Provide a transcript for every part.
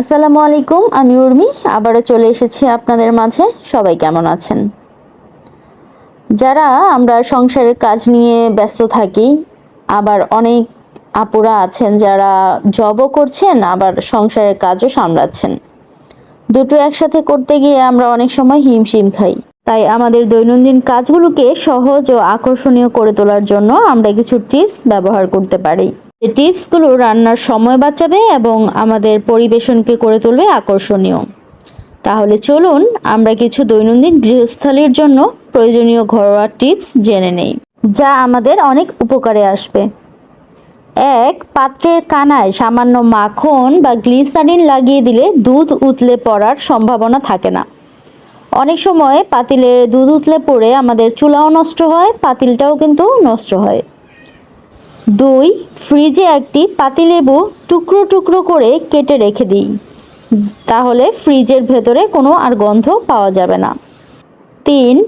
আসসালামু আলাইকুম, আমি উর্মি। আবারও চলে এসেছি আপনাদের মাঝে। সবাই কেমন আছেন? যারা আমরা সংসারের কাজ নিয়ে ব্যস্ত থাকি, আবার অনেক আপুরা আছেন যারা জবও করছেন, আবার সংসারের কাজও সামলাচ্ছেন। দুটো একসাথে করতে গিয়ে আমরা অনেক সময় হিমশিম খাই। তাই আমাদের দৈনন্দিন কাজগুলোকে সহজ ও আকর্ষণীয় করে তোলার জন্য আমরা কিছু টিপস ব্যবহার করতে পারি। এই টিপসগুলো রান্নার সময় বাঁচাবে এবং আমাদের পরিবেশনকে করে তুলবে আকর্ষণীয়। তাহলে চলুন আমরা কিছু দৈনন্দিন গৃহস্থালির জন্য প্রয়োজনীয় ঘরোয়া টিপস জেনে নেই, যা আমাদের অনেক উপকারে আসবে। এক পাত্রের কানায় সামান্য মাখন বা গ্লিসারিন লাগিয়ে দিলে দুধ উতলে পড়ার সম্ভাবনা থাকে না। অনেক সময় পাতিলে দুধ উতলে পড়ে আমাদের চুলাও নষ্ট হয়, পাতিলটাও কিন্তু নষ্ট হয়। দুই, ফ্রিজে একটি পাতিলেবু টুকরো টুকরো করে কেটে রেখে দিই। তাহলে ফ্রিজের ভেতরে কোনো আর গন্ধ পাওয়া যাবে না। তিন,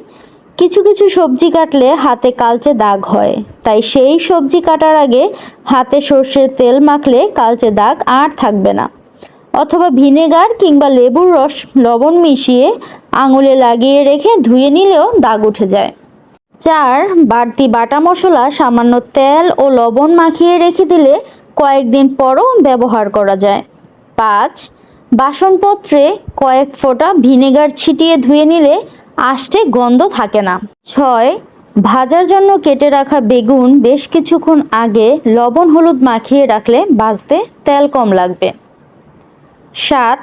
কিছু কিছু সবজি কাটলে হাতে কালচে দাগ হয়। তাই সেই সবজি কাটার আগে হাতে সর্ষের তেল মাখলে কালচে দাগ আর থাকবে না। অথবা ভিনেগার কিংবা লেবুর রস লবণ মিশিয়ে আঙুলে লাগিয়ে রেখে ধুয়ে নিলেও দাগ উঠে যায়। চার, বাড়তি বাটা মশলা, সামান্য তেল ও লবণ মাখিয়ে রেখে দিলে কয়েকদিন পরও ব্যবহার করা যায়। পাঁচ, বাসনপত্রে কয়েক ফোঁটা ভিনেগার ছিটিয়ে ধুয়ে নিলে আষ্টে গন্ধ থাকে না। ছয়, ভাজার জন্য কেটে রাখা বেগুন বেশ কিছুক্ষণ আগে লবণ হলুদ মাখিয়ে রাখলে ভাজতে তেল কম লাগবে। সাত,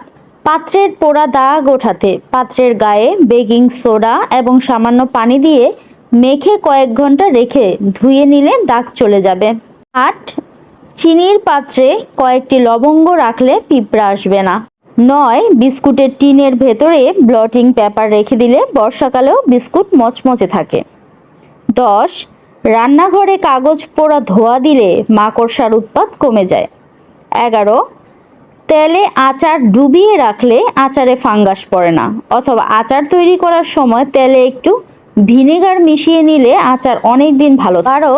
পাত্রের পোড়া দাগ ওঠাতে, পাত্রের গায়ে বেকিং সোডা এবং সামান্য পানি দিয়ে মেখে কয়েক ঘণ্টা রেখে ধুয়ে নিলে দাগ চলে যাবে। আট, চিনির পাত্রে কয়েকটি লবঙ্গ রাখলে পিঁপড়া আসবে না। নয়, বিস্কুটের টিনের ভেতরে ব্লটিং পেপার রেখে দিলে বর্ষাকালেও বিস্কুট মচমচে থাকে। দশ, রান্নাঘরে কাগজ পোড়া ধোয়া দিলে মাকড়সার উৎপাত কমে যায়। এগারো, তেলে আচার ডুবিয়ে রাখলে আচারে ফাঙ্গাস পড়ে না, অথবা আচার তৈরি করার সময় তেলে একটু ভিনেগার মিশিয়ে নিলে আচার অনেক দিন ভালো আরও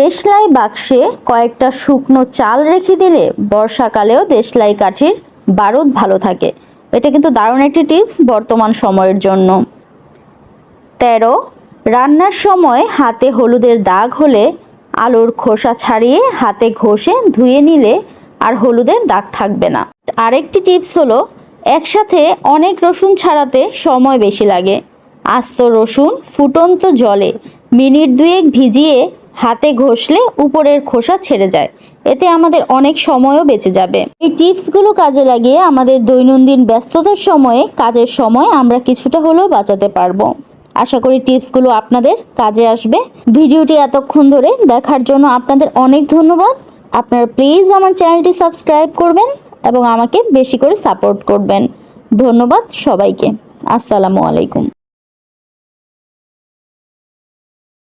দেশলাই বাক্সে কয়েকটা শুকনো চাল রেখে দিলে বর্ষাকালেও দেশলাই কাঠির বারুদ ভালো থাকে। এটা কিন্তু দারুণ একটি টিপস বর্তমান সময়ের জন্য। তেরো, রান্নার সময় হাতে হলুদের দাগ হলে আলুর খোসা ছাড়িয়ে হাতে ঘষে ধুয়ে নিলে আর হলুদের দাগ থাকবে না। আরেকটি টিপস হলো, একসাথে অনেক রসুন ছাড়াতে সময় বেশি লাগে। আস্ত রসুন ফুটন্ত জলে মিনিট দুয়েক ভিজিয়ে হাতে ঘষলে উপরের খোসা ছেড়ে যায়। এতে আমাদের অনেক সময়ও বেঁচে যাবে। এই টিপসগুলো কাজে লাগিয়ে আমাদের দৈনন্দিন ব্যস্ততার সময়ে কাজের সময় আমরা কিছুটা হলেও বাঁচাতে পারব। আশা করি টিপসগুলো আপনাদের কাজে আসবে। ভিডিওটি এতক্ষণ ধরে দেখার জন্য আপনাদের অনেক ধন্যবাদ। আপনারা প্লিজ আমার চ্যানেলটি সাবস্ক্রাইব করবেন এবং আমাকে বেশি করে সাপোর্ট করবেন। ধন্যবাদ সবাইকে। আসসালামু আলাইকুম।